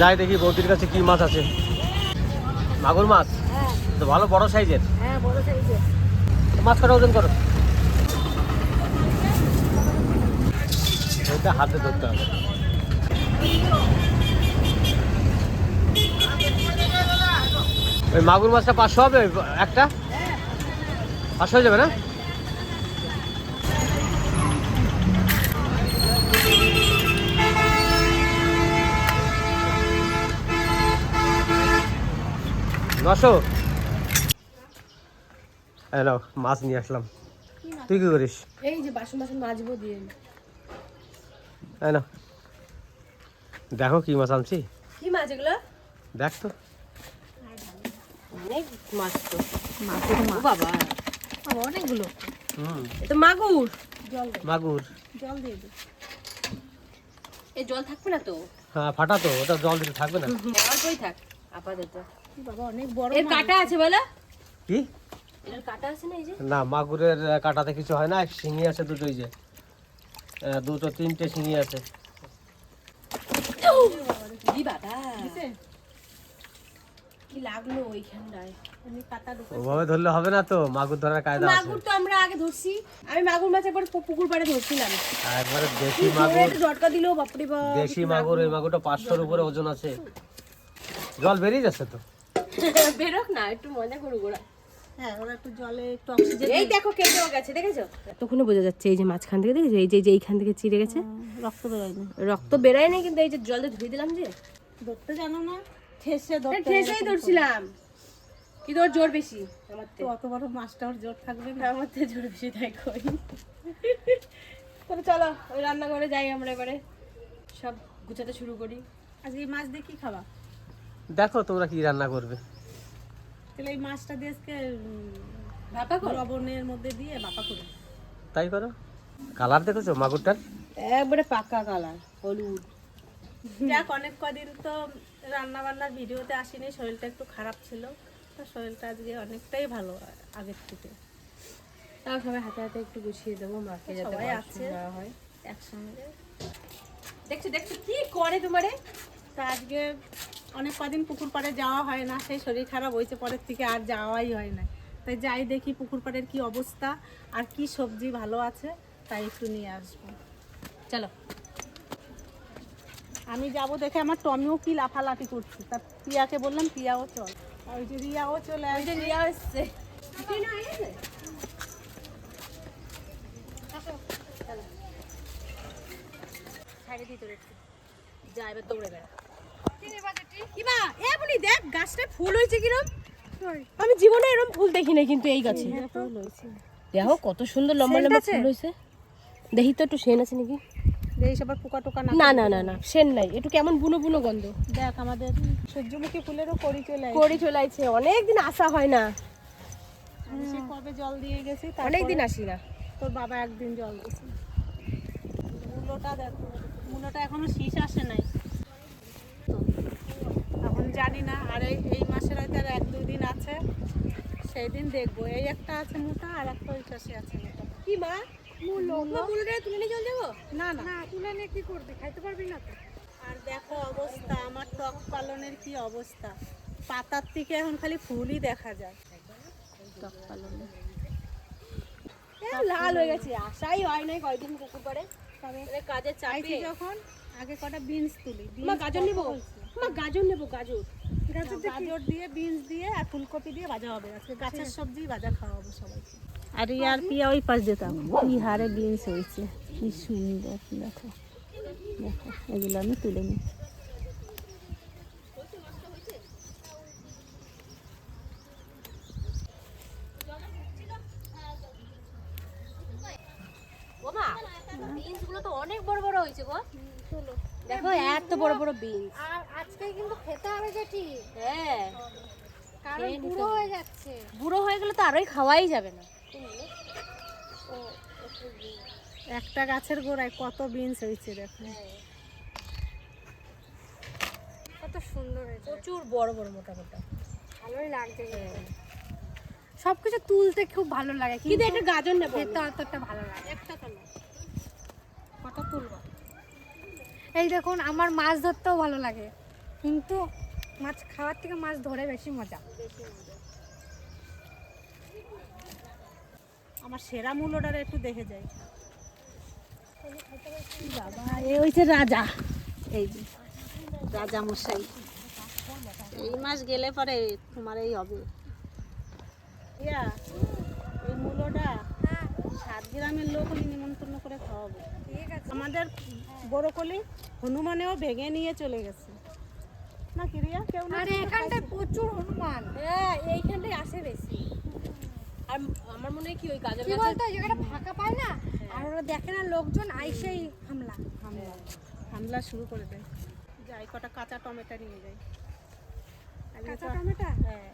যাই দেখি বৌদির কাছে কি মাছ আছে। মাগুর মাছ? হ্যাঁ। তো ভালো বড় সাইজের? হ্যাঁ বড় সাইজের। মাছ কটা ওজন করো? এটা হাতে ধরতে হবে। ওই মাগুর মাছটা পাঁচশো হবে? একটা? পাঁচশো হয়ে যাবে না? নশো হ্যালো মাছ নিয়ে আসলাম। তুই কি করিস? এই যে বাসন বাসন মাজবো দিয়ে হ্যালো দেখো কি মাছ আনছি। কি মাছ এগুলো? দেখ তো। অনেক মাছ তো। মাছ বাবা। বাবা, অনেকগুলো। হুম। এ মাগুর। জল মাগুর। জল দিয়ে দে। এই জল থাকবে না তো? হ্যাঁ ফাটা তো ওটা জল দিতে থাকবে না। অল্পই থাক? আপাতত। বাবা অনেক বড় এর কাটা আছে বলো। কি? এর কাটা আছে না এই যে? না মাগুরের আহ, কিছু হয় না শিঙি আছে দুটো এই যে। দুটো তিনটে শিঙি আছে। দি বাবা দিছে? কি লাগল ওইখানটায়? এমনি কাটা ঢুকে ওভাবে ধরলে হবে না তো মাগুর ধরার কায়দা আছে। মাগুর তো আমরা আগে ধরছি। আমি মাগুর মাছ একবার পুকুর পাড়ে ধরছিলাম। একবারে দেশি মাগুর। একটা ঝটকা দিল বাপরে বাপ দেশি মাগুর। এই মাগুরটা পাঁচশোর উপরে ওজন আছে। জল বেরিয়ে যাচ্ছে তো। বেরোক না একটু মজা করুক ওরা। হ্যাঁ ওরা একটু জলে একটু অক্সিজেন এই দেখো কেটেও গেছে দেখেছ? বোঝা যাচ্ছে এই যে মাঝখান থেকে দেখেছ? এই যে এই যে এইখান থেকে চিড়ে গেছে। রক্ত বেরোয় না রক্ত বেরায় কিন্তু এই যে জলে ধুয়ে দিলাম যে। ধরতে জানো না ঠেসে ধরতে ঠেসেই ধরছিলাম। কিন্তু ওর জোর বেশি আমার তো অত বড় মাছটা ওর জোর থাকবে না। আমার থেকে জোর বেশি তাই কই তাহলে চলো ওই রান্নাঘরে যাই আমরা এবারে। সব গুছাতে শুরু করি। আজ এই মাছ দিয়ে কি খাবা? দেখো তোমরা কি রান্না করবে। তাহলে এই মাছটা দিয়ে আজকে ভাপা করো? লবণের মধ্যে দিয়ে বাপা করে। তাই করো? কালার দেখেছ মাগুরটার? একবারে পাকা কালার হলুদ। যাক অনেক কদিন তো রান্না বান্নার ভিডিওতে আসিনি শরীরটা একটু খারাপ ছিল। তো শরীরটা আজকে অনেকটাই ভালো আগের থেকে। তাও সবাই হাতে হাতে একটু গুছিয়ে দেবো মাকে যাতে সবাই। আছে হয়। একসঙ্গে। দেখছ দেখছ কি করে তোমারে? তা আজকে অনেক কদিন পুকুর পাড়ে যাওয়া হয় না সেই শরীর খারাপ হয়েছে পরের থেকে আর যাওয়াই হয় না। তাই যাই দেখি পুকুর পাড়ের কি অবস্থা আর কি সবজি ভালো আছে তাই একটু নিয়ে আসব। চলো। আমি যাব দেখে আমার টমিও কি লাফালাফি করছে তা পিয়াকে বললাম পিয়াও চল। ওই যে রিয়াও চলে ওই যে আসবে নিয়ে আসছে তুই না আইছে ছাড়ে দিই তোর একটু যা এবার দৌড়ে বেড়া। কিবা এ বলি দেখ গাছটা ফুল হয়েছে কিরম। আমি জীবনে এরকম ফুল দেখি নাই কিন্তু এই গাছে। দেখো কত সুন্দর লম্বা লম্বা ফুল হয়েছে। দেখি তো একটু সেন আছে নাকি? পোকা টোকা না না না না না সেন নাই। একটু কেমন বুনো বুনো গন্ধ। দেখ আমাদের সূর্যমুখী ফুলেরও করি চলে আসে করি চলে আইছে। অনেক দিন আসা হয় না। কবে জল দিয়ে গেছি অনেক দিন আসি না। তোর বাবা একদিন জল দিয়েছে। মূলোটা দেখো মূলোটা এখনও শীষ আসে নাই। জানি না আর এই এই মাসের হয়তো আর এক দুই দিন আছে। সেই দিন দেখব। এই একটা আছে মোটা আর একটা ওই পাশে আছে মোটা। কি মা? মূলো? মূলোটা তুলে নিয়ে চলে যাব? না না। তুলে নিয়ে কি করবি? খাইতে পারবি না তো। আর দেখো অবস্থা আমার টক পালনের কি অবস্থা। পাতার থেকে এখন খালি ফুলই দেখা যায়। টক পালনে এ, লাল হয়ে গেছে। আশাই হয় নাই কয়দিন পুকুর তবে কাজে চাইছি যখন আগে কটা বিনস তুলি। মা গাজর নেব? মা গাজর নেব গাজর। গাজর দিয়ে বিনস দিয়ে আর ফুলকপি দিয়ে ভাজা হবে। আজকে গাছের সবজি ভাজা খাওয়া হবে সবাইকে। আর ইয়ার পিয়া ওই পাশ দিতাম কি হারে বিনস হয়েছে। কি সুন্দর দেখো। দেখো এগুলো আমি তুলে নিই ও মা বিনসগুলো তো অনেক বড় বড় হয়েছে গো দেখো এত বড় বড় বিনস আর আজকে কিন্তু খেতে হবে যেটি হ্যাঁ। কারণ বুড়ো হয়ে যাচ্ছে। বুড়ো হয়ে গেলে তো আরোই খাওয়াই যাবে না। একটা গাছের গোড়ায় কত বিনস হয়েছে দেখো। কত সুন্দর হয়েছে। প্রচুর বড় বড় মোটা মোটা। ভালোই লাগছে সব কিছু তুলতে খুব ভালো লাগে কিন্তু একটা গাজর নেব খেতে অতটা ভালো লাগে একটা কেন কত তুলবো? এই দেখুন আমার মাছ ধরতেও ভালো লাগে। কিন্তু মাছ খাওয়ার থেকে মাছ ধরে বেশি মজা। আমার সেরা মূল্যটা একটু দেখে যাই। বাবা এ হয়েছে রাজা। এই যে রাজা মশাই। এই মাস গেলে পরে তোমার এই হবে। ইয়া সাত গ্রামের লোক আমি নিমন্ত্রণ করে খাওয়াবো। ঠিক আছে। আমাদের বড়কলি হনুমানেও ভেঙে নিয়ে চলে গেছে। না কিরিয়া কেউ না আরে এখানটায় প্রচুর হনুমান। হ্যাঁ এইখানটায় আসে বেশি। আর আমার মনে হয় কি ওই গাজর কি বলতো জায়গাটা ফাঁকা পায় না? আর ওরা দেখে না লোকজন আইসেই হামলা। হামলা। হামলা শুরু করে দেয়। যাই কটা কাঁচা টমেটো নিয়ে যাই। কাঁচা টমেটো? হ্যাঁ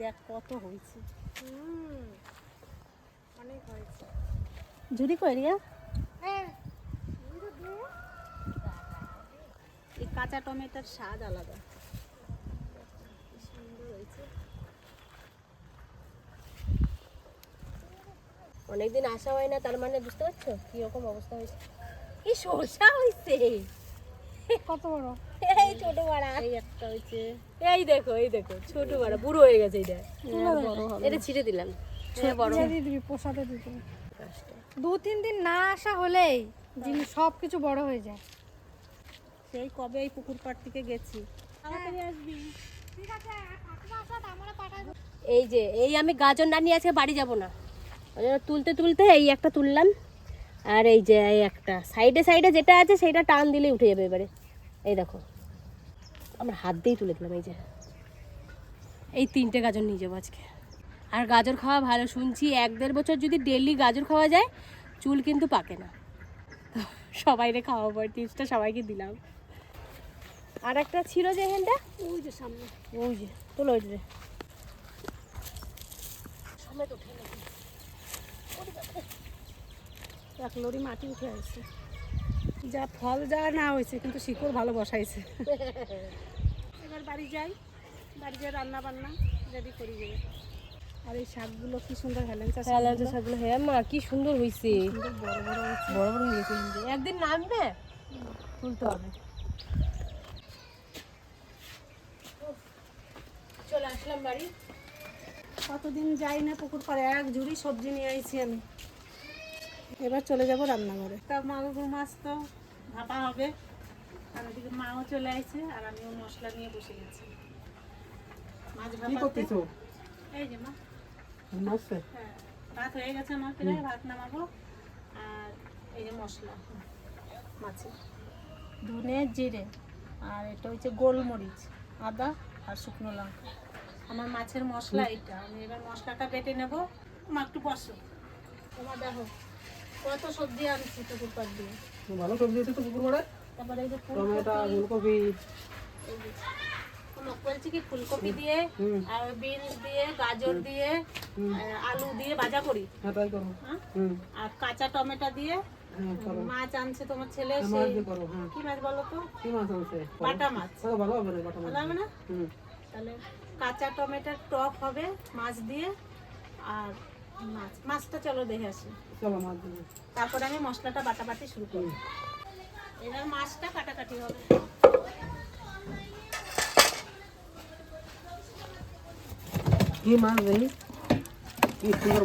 দেখ কত হয়েছে। হুম অনেক হয়েছে। ঝুড়ি কই রিয়া? হ্যাঁ এই কাঁচা টমেটোর স্বাদ আলাদা। অনেকদিন আসা হয় না তার মানে বুঝতে পারছ? কি রকম অবস্থা হয়েছে? কি সরষা হয়েছে কত বড়? এই ছোট বাড়া। এই একটা হয়েছে এই দেখো এই দেখো ছোট বাড়া বুড়ো হয়ে গেছে এটা। বড় এটা ছিটে দিলাম। হ্যাঁ বড় পোষাতে দিবি। দু তিন দিন না আসা হলেই জিনিস সব কিছু বড় হয়ে যায়। সেই কবে এই পুকুর পাড় থেকে গেছি। আসবি। ঠিক আছে আমরা পাঠাবো এই যে এই আমি গাজর না নিয়ে আজকে বাড়ি যাব না। ওই জন্য তুলতে তুলতে এই একটা তুললাম। আর এই যে এই একটা। সাইডে সাইডে যেটা আছে সেটা টান দিলেই উঠে যাবে এবারে। এই দেখো আমরা হাত দিয়েই তুলে দিলাম এই যে। এই তিনটে গাজন নিয়ে যাব আজকে। আর গাজর খাওয়া ভালো শুনছি এক দেড় বছর যদি ডেলি গাজর খাওয়া যায় চুল কিন্তু পাকে না। তো সবাইরে খাওয়াবো টিপসটা সবাইকে দিলাম। আর একটা ছিল যে এখানটা? ওই যে সামনে। ওই যে তোলো ওই যে। সমেত উঠে এক লরি মাটি উঠে আসছে। যা ফল যা না হয়েছে কিন্তু শিকড় ভালো বসাইছে। এবার বাড়ি যাই। বাড়ি যাই রান্না বান্না রেডি করি। যাবে আর এই শাকগুলো কি সুন্দর শাকগুলো হ্যাঁ মা কি সুন্দর হয়েছে বড় বড় বড় একদিন নামবে? তুলতে হবে। চলে আসলাম বাড়ি। কতদিন যাই না পুকুর পাড়ে এক ঝুড়ি সবজি নিয়ে আইছি আমি। এবার চলে যাব রান্নাঘরে। তা মাগুর মাছ তো ভাপা হবে। আর ওদিকে মাও চলে আসছে আর আমিও মশলা নিয়ে বসে গেছি মাছ ভাপাতে। এই যে মা। হ্যাঁ ভাত হয়ে গেছে আমার প্রায় ভাত নামাবো। আর এই যে মশলা মাছে। ধনে জিরে আর এটা হচ্ছে গোলমরিচ আদা আর শুকনো লঙ্কা। আমার মাছের মশলা এটা আমি এবার মশলাটা বেটে নেব। মা একটু বসো। তোমার দেখো কত সবজি আনছি পুকুর পাড় দিয়ে। ভালো সবজি আছে তো পুকুর তারপরে এই যে টমেটো ফুলকপি বলছি কি? ফুলকপি দিয়ে আর বিনস দিয়ে গাজর দিয়ে আলু দিয়ে ভাজা করি। হ্যাঁ করো হ্যাঁ? আর কাঁচা টমেটো দিয়ে হ্যাঁ মাছ আনছে তোমার ছেলে করো কি মাছ বলো তো? কি মাছ আছে বাটা মাছ। ভালো হবে না বাটা মাছ হবে না? তাহলে কাঁচা টমেটোর টক হবে মাছ দিয়ে আর মাছ মাছটা চলো দেখে আসি। চলো মাছ তারপরে আমি মশলাটা বাটাবাটি শুরু করব এবার মাছটা কাটাকাটি হবে। কি মাছ দেখি কি সুন্দর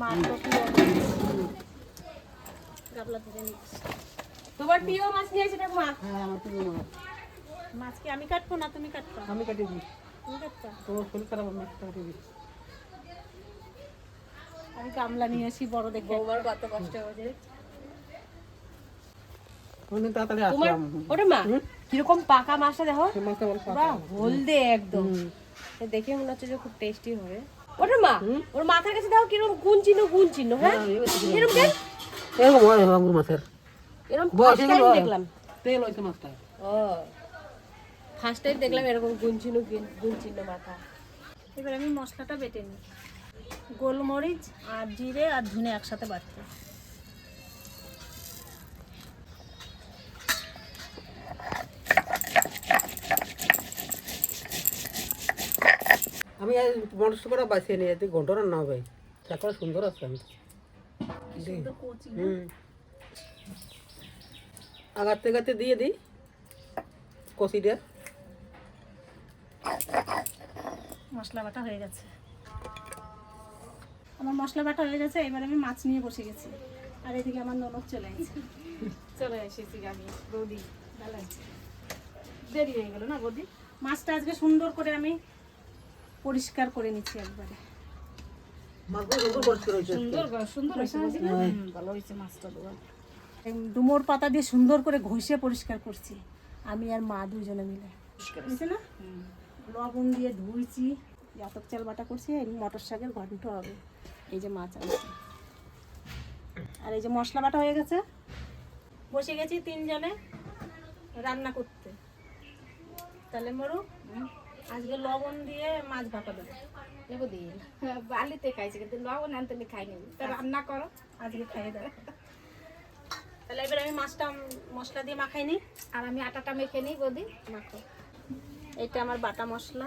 মাছ তো কি গাবলা তোমার প্রিয় মাছ নিয়ে এসে মা? হ্যাঁ আমার প্রিয় মাছ। মাছ কি আমি কাটবো না তুমি কাটবা? আমি কাটি দিই। তুমি কাটবা? তোমার শরীর খারাপ আমি কাটি দিই। আমি গামলা নিয়ে আসি বড় দেখে। কত কষ্ট হয়েছে। অনেক তাড়াতাড়ি তোমার আসলাম। ওটা মা? কীরকম পাকা মাছটা দেখো? মাছটা বল পুরা হলদে একদম। দেখে মনে হচ্ছে যে খুব টেস্টি হবে। ওটা মা ওর মাথার কাছে দেখো কীরকম গুণ চিহ্ন গুণ চিহ্ন হ্যাঁ? কীরকম কেন এরকম হয় মাছের। এরকম বয়স। দেখলাম। তেল হয়েছে মাছটা। ও ফার্স্ট টাইম দেখলাম এরকম গুণ চিহ্ন গুণ চিহ্ন মাথা। এবার আমি মশলাটা বেটে নিই। গোলমরিচ আর জিরে আর ধনে একসাথে বাটতে আজ করে বাঁচিয়ে নিয়ে যাচ্ছি ঘণ্টা রান্না হবে চাকরা সুন্দর আছে আমি হুম। আগাতে গাতে দিয়ে দিই কষি দে মশলা বাটা হয়ে গেছে। আমার মশলা বাটা হয়ে গেছে এবার আমি মাছ নিয়ে বসে গেছি। আর এদিকে আমার ননদ চলে গেছে। চলে এসেছি আমি বৌদি ভালো দেরি হয়ে গেল না বৌদি? মাছটা আজকে সুন্দর করে আমি পরিষ্কার করে নিচ্ছি একবারে। মাছটা দেওয়া ডুমোর পাতা দিয়ে সুন্দর করে ঘষে পরিষ্কার করছি। আমি আর মা দুজনে মিলে। না? লবণ দিয়ে ধুইছি জাতক চাল বাটা করছি এই মটর শাকের ঘন্ট হবে। এই যে মাছ আনছি আর এই যে মশলা বাটা হয়ে গেছে। বসে গেছি তিনজনে রান্না করতে। তাহলে মরু। আজকে লবণ দিয়ে মাছ ভাপা দেবো। নেব দিন বালিতে খাইছে কিন্তু লবণ আনতে খাই নেব তা রান্না করো। আজকে খাইয়ে দেবো তাহলে এবার আমি মাছটা মশলা দিয়ে মাখাই নিই আর আমি আটাটা মেখে নিই বৌদি। মাখো। এটা আমার বাটা মশলা।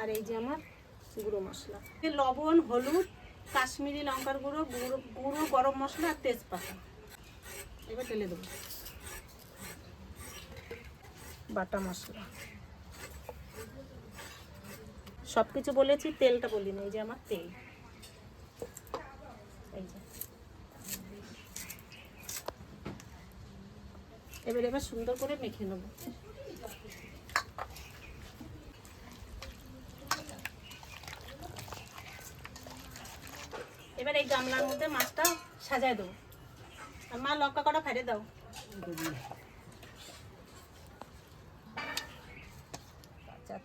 আর এই যে আমার গুঁড়ো মশলা। লবণ হলুদ কাশ্মীরি লঙ্কার গুঁড়ো গুঁড়ো গুঁড়ো গরম মশলা আর তেজপাতা। এবার ঢেলে দেবো। বাটা মশলা। সব কিছু বলেছি, তেলটা বলিনি, এই যে আমার তেল। এবার এবার সুন্দর করে মেখে নেব। এবার এই গামলার মধ্যে মাছটা সাজায় দেবো। আর মা লঙ্কা কটা ফেলে দাও।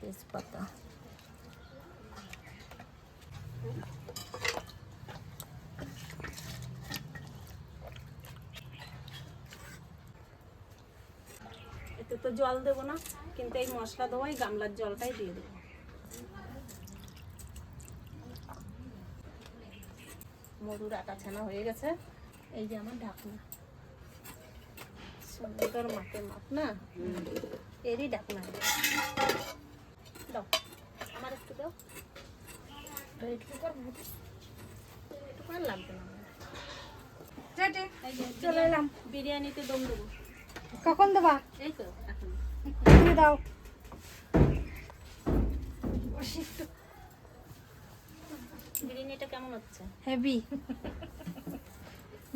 তেজপাতা এতে তো জল দেবো না কিন্তু এই মশলা দেবো এই গামলার জলটাই দিয়ে দেবো। মরুর আটা ছানা হয়ে গেছে। এই যে আমার ঢাকনা। সুন্দর মাপে মাপ না? এরই ঢাকনা। দাও আমার একটু দাও। একটু লাগবে না চলে এলাম। বিরিয়ানিতে দম দেবো। কখন দেবা? এই তো এখন দাও। বিরিয়ানিটা কেমন হচ্ছে? হেভি।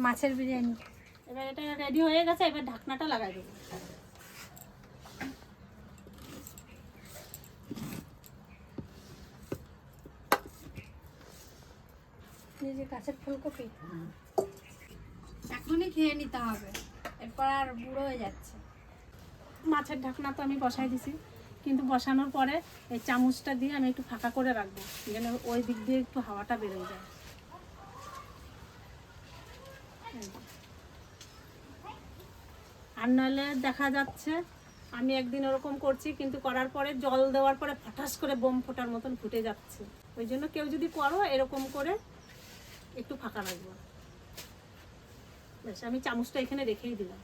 মাছের বিরিয়ানি। এবার এটা রেডি হয়ে গেছে এবার ঢাকনাটা লাগাই দেবো। এই যে গাছের ফুলকপি। এখনই খেয়ে নিতে হবে। এরপর আর বুড়ো হয়ে যাচ্ছে। মাছের ঢাকনা তো আমি বসাই দিছি, কিন্তু বসানোর পরে এই চামচটা দিয়ে আমি একটু ফাঁকা করে রাখব, যেন ওই দিক দিয়ে একটু হাওয়াটা বেরোয় যায়। আর নাহলে দেখা যাচ্ছে, আমি একদিন ওরকম করছি, কিন্তু করার পরে, জল দেওয়ার পরে ফটাস করে বোম ফোটার মতন ফুটে যাচ্ছে। ওই জন্য কেউ যদি করো, এরকম করে একটু ফাঁকা রাখব। বেশ, আমি চামচটা এখানে রেখেই দিলাম।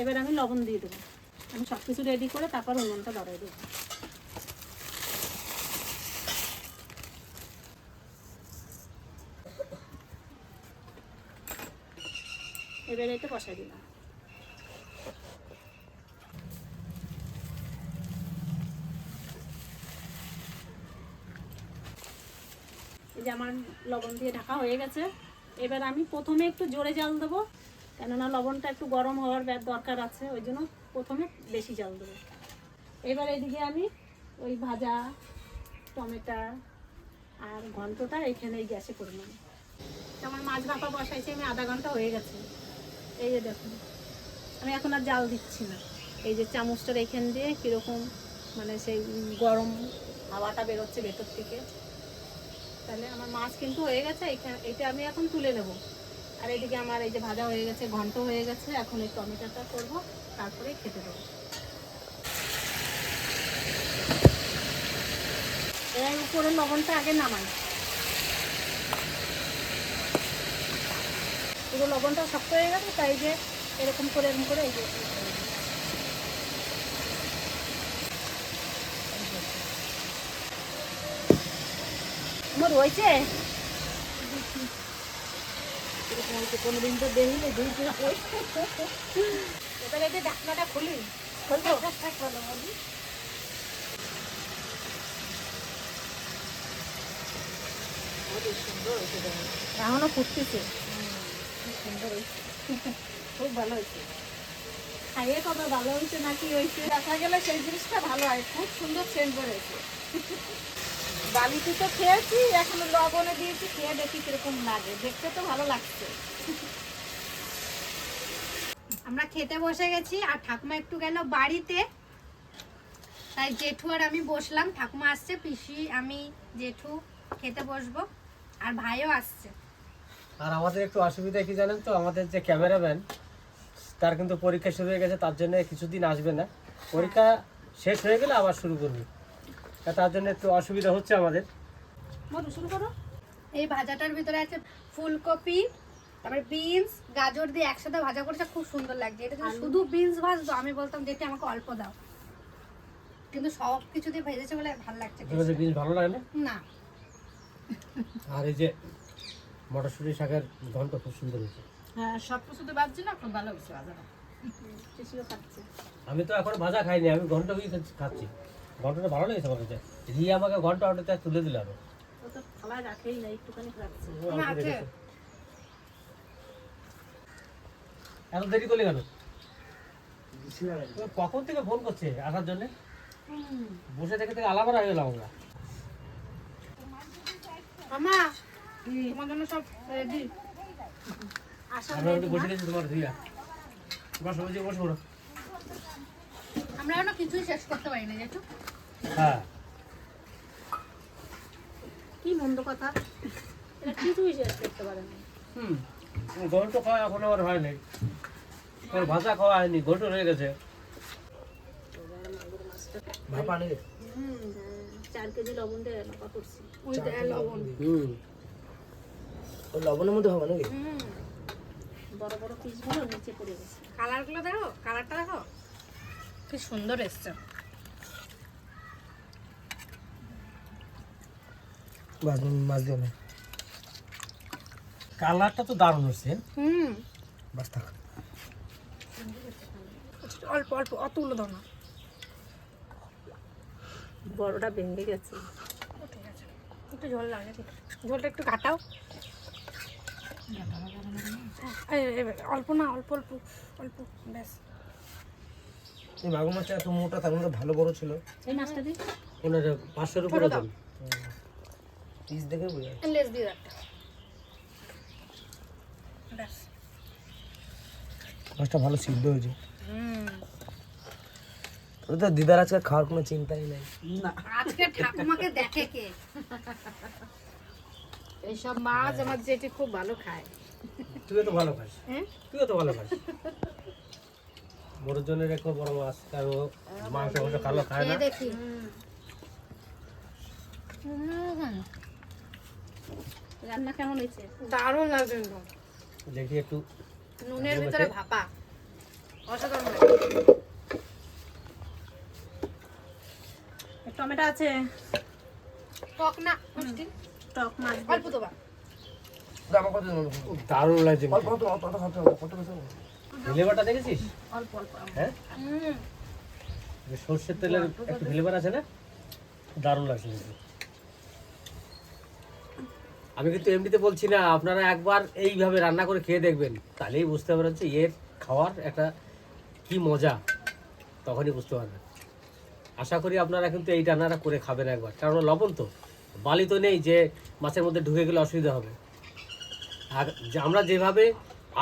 এবার আমি লবণ দিয়ে দেবো। আমি সব কিছু রেডি করে তারপর উনুনটা ধরাই দেবো। এবার এটা বসাই দিলাম। এই যে আমার লবণ দিয়ে ঢাকা হয়ে গেছে। এবার আমি প্রথমে একটু জোরে জাল দেবো, কেননা লবণটা একটু গরম হওয়ার দরকার আছে, ওই জন্য প্রথমে বেশি জাল দেবো। এবার এদিকে আমি ওই ভাজা টমেটো আর ঘন্টটা এখানে গ্যাসে করে নেব। আমার মাছ ভাপা বসাইছি, আমি আধা ঘণ্টা হয়ে গেছে। এই যে দেখুন, আমি এখন আর জাল দিচ্ছি না। এই যে চামচটার এখান দিয়ে কীরকম মানে সেই গরম হাওয়াটা বেরোচ্ছে ভেতর থেকে। তাহলে আমার মাছ কিন্তু হয়ে গেছে এখানে এটা আমি এখন তুলে নেব। আর এদিকে আমার এই যে ভাজা হয়ে গেছে, ঘন্ট হয়ে গেছে, এখন এই টমেটোটা করব, তারপরে খেতে দেবো। এর উপরে লবণটা আগে নামাই। পুরো লবণটা শক্ত হয়ে গেছে, তাই যে এরকম করে এরকম করে এই যে এদের ঢাকনাটা খুলি ভালো হয়েছে খুব ভালো হয়েছে। খাইয়ে কত ভালো হয়েছে নাকি হয়েছে? দেখা গেলে সেই জিনিসটা ভালো হয়। খুব সুন্দর সেন্ট করেছে বালিতে তো খেয়েছি, এখন লবণে দিয়েছি, খেয়ে দেখি কীরকম লাগে। দেখতে তো ভালো লাগছে। আমরা খেতে বসে গেছি, আর ঠাকুমা একটু গেল বাড়িতে। তাই জেঠু আর আমি বসলাম। ঠাকুমা আসছে, পিসি, আমি, জেঠু, খেতে বসবো। আর ভাইও আসছে। আর আমাদের একটু অসুবিধা কি জানেন তো? আমাদের যে ক্যামেরাম্যান, তার কিন্তু পরীক্ষা শুরু হয়ে গেছে, তার জন্য কিছুদিন আসবে না। পরীক্ষা শেষ হয়ে গেলে আবার শুরু করবে। তার জন্য একটু অসুবিধা হচ্ছে আমাদের মধু শুরু করো এই ভাজাটার ভিতরে আছে ফুলকপি তারপরে বিনস গাজর দিয়ে একসাথে ভাজা করেছে খুব সুন্দর লাগছে এটা যদি শুধু বিনস ভাজতো আমি বলতাম যেটি আমাকে অল্প দাও কিন্তু সব কিছু দিয়ে ভেজেছে বলে ভালো লাগছে জিনিস ভালো লাগে না না আর এই যে মটরশুঁটি শাকের ঘন্ট খুব সুন্দর হয়েছে হ্যাঁ সব কিছু তো ভাবছি না খুব ভালো হয়েছে খাচ্ছে আমি তো এখন ভাজা খাইনি আমি ঘন্ট খাচ্ছি ঘন্টটা ভালো লেগেছে আমার কাছে রিয়া আমাকে ঘণ্টা অর্ডারটা তুলে দিল আরও। এত দেরি করলে কেন? কখন থেকে ফোন করছে আসার জন্য? বসে থেকে থেকে আলাদা হয়ে গেলাম আমরা মামা তোমার জন্য সব রেডি আমরা একটু বসে গেছি তোমার রিয়া। বসো বসে আমরা এখনও কিছুই শেষ করতে পারি না জেঠু হ্যাঁ। কি মন্দ কথা? এটা কিছুই শেষ করতে পারে না। হুম ঘন্ট খাওয়া এখন আমার হয়নি। তোর ভাজা খাওয়া হয়নি ঘন্ট রয়ে গেছে। ভাপা নেই হুম চার কেজি লবণ দিয়ে করছি। ওই লবণ হুম। লবণের মধ্যে হবে নাকি? হুম বড় বড় পিসগুলো নিচে পড়ে গেছে। কালারগুলো দেখো কালারটা দেখো। কি সুন্দর এসছে। মাছ দিয়ে কালারটা তো দারুণ হচ্ছে। হুম। বাস থাক। অল্প অল্প অতগুলো দাও না। বড়টা ভেঙে গেছে। ঠিক আছে। একটু ঝোল লাগে ঝোলটা একটু কাটাও। অল্প না অল্প অল্প অল্প ব্যাস। এই মাগুর মাছটা এত মোটা তার মধ্যে ভালো বড় ছিল। এই মাছটা দিই। ওনার পাঁচশোর উপরে দাও। দাম পিস দেখে বোঝা লেস দিয়ে ব্যাস মাছটা ভালো সিদ্ধ হয়েছে। হুম। তো দিদার আজকে খাওয়ার কোনো চিন্তাই নেই। আজকে ঠাকুমাকে দেখে কে? এইসব মাছ আমার যেটি খুব ভালো খায়। তো ভালো খাস। হ্যাঁ? তুইও তো ভালো খাস। বড় জনের একটা বড় মাছ কারণ ও মাংস মাংস কালো খায় না। দেখি। হুম। রান্না কেমন হয়েছে? দারুণ লাগছে দেখি একটু। নুনের ভিতরে ভাপা। অসাধারণ টমেটো আছে? টক না মিষ্টি? টক মাছ অল্প দেবা দারুণ লাগছে ফ্লেভারটা দেখেছিস? অল্প অল্প হ্যাঁ? সর্ষের তেলের একটু ফ্লেভার আছে না? দারুণ লাগছে আমি কিন্তু এমনিতে বলছি না, আপনারা একবার এইভাবে রান্না করে খেয়ে দেখবেন। তাহলেই বুঝতে পারবেন যে এর খাওয়ার একটা কি মজা। তখনই বুঝতে পারবেন। আশা করি আপনারা কিন্তু এই রান্নাটা করে খাবেন একবার। কারণ লবণ তো, বালি তো নেই যে মাছের মধ্যে ঢুকে গেলে অসুবিধা হবে। আর আমরা যেভাবে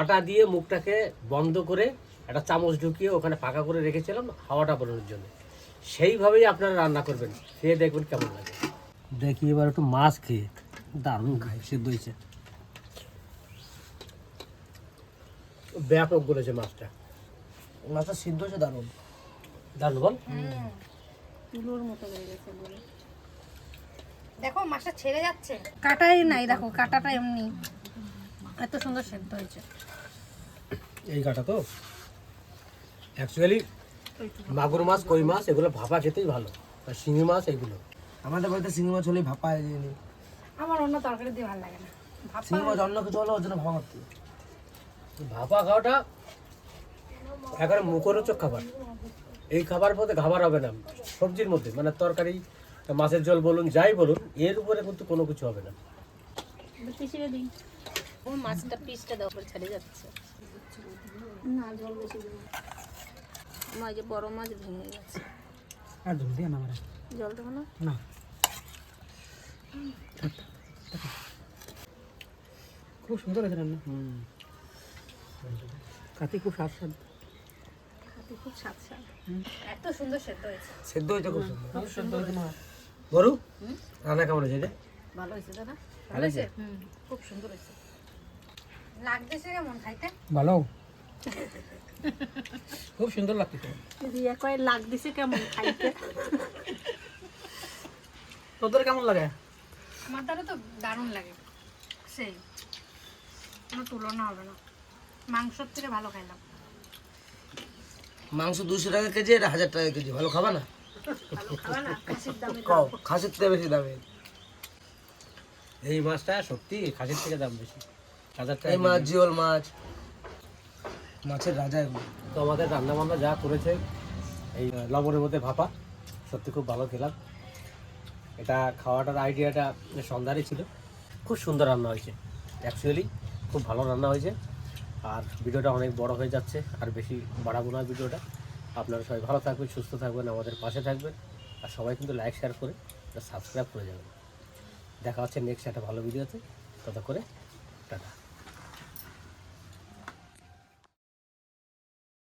আটা দিয়ে মুখটাকে বন্ধ করে একটা চামচ ঢুকিয়ে ওখানে ফাঁকা করে রেখেছিলাম হাওয়াটা বেরোনোর জন্য। সেইভাবেই আপনারা রান্না করবেন। খেয়ে দেখবেন কেমন লাগে। দেখি এবার একটু মাছ খেয়ে। দারুণ খাই সিদ্ধ হয়েছে। ব্যাপক বলেছে মাছটা। মাছটা সিদ্ধ হচ্ছে দারুণ। দারুণ বল? তুলোর মতো হয়ে গেছে বলে। দেখো মাছটা ছেড়ে যাচ্ছে। কাটাই নাই দেখো কাটাটা এমনি। এত সুন্দর সেদ্ধ হয়েছে। এই কাটা তো? অ্যাকচুয়ালি মাগুর মাছ কই মাছ এগুলো ভাপা খেতেই ভালো। আর শিঙি মাছ এগুলো। আমাদের বাড়িতে শিঙি মাছ হলেই ভাপা অন্য তরকারি দিয়ে ভালো লাগে না। চিংড়ি মাছ অন্য কিছু হলে ওর জন্য ভাপা খাওয়াটা মুখরোচক খাবার। এই খাবার মধ্যে খাবার হবে না। সবজির মধ্যে মানে তরকারি মাছের জল বলুন যাই বলুন এর উপরে কিন্তু কোনো কিছু হবে না। ও মাছটা পিসটা দেওয়ার পর ছেড়ে যাচ্ছে। আমার যে বড় মাছ ভেঙে গেছে। আর জল দিয়ে না জল দেবো না? না। খুব সুন্দর হয়েছে রান্না। কাতি খুব স্বাদ স্বাদ খুব স্বাদ স্বাদ এত সুন্দর সেদ্ধ হয়েছে। সেদ্ধ হয়েছে খুব সুন্দর। খুব সুন্দর। গরু রান্না কেমন হয়েছে রে ভালো হয়েছে দাদা? ভালো হয়েছে? হুম খুব সুন্দর হয়েছে। লাগতেছে কেমন খাইতে? ভালো। খুব সুন্দর লাগতেছে রিয়া কয় লাগ কেমন খাইতে? তোদের কেমন লাগে? আমার দ্বারা তো দারুণ লাগে। সেই কোনো তুলনা হবে না। মাংসর থেকে ভালো খাইলাম। মাংস দুশো টাকা কেজি এটা হাজার টাকা কেজি। ভালো খাবা না? খাসির থেকে বেশি দামে? এই মাছটা সত্যি খাসির থেকে দাম বেশি। হাজার টাকা এই মাছ জিওল মাছ। মাছের রাজা এগুলো। তো আমাদের রান্না বান্না যা করেছে এই লবণের মধ্যে ভাপা সত্যি খুব ভালো খেলাম। এটা খাওয়াটার আইডিয়াটা সন্ধ্যারই ছিল। খুব সুন্দর রান্না হয়েছে। অ্যাকচুয়ালি খুব ভালো রান্না হয়েছে। আর ভিডিওটা অনেক বড় হয়ে যাচ্ছে। আর বেশি বাড়াবো না ভিডিওটা। আপনারা সবাই ভালো থাকবেন, সুস্থ থাকবেন, আমাদের পাশে থাকবেন। আর সবাই কিন্তু লাইক শেয়ার করে সাবস্ক্রাইব করে যাবেন। দেখা হচ্ছে নেক্সট একটা ভালো ভিডিওতে তত করে টাটা।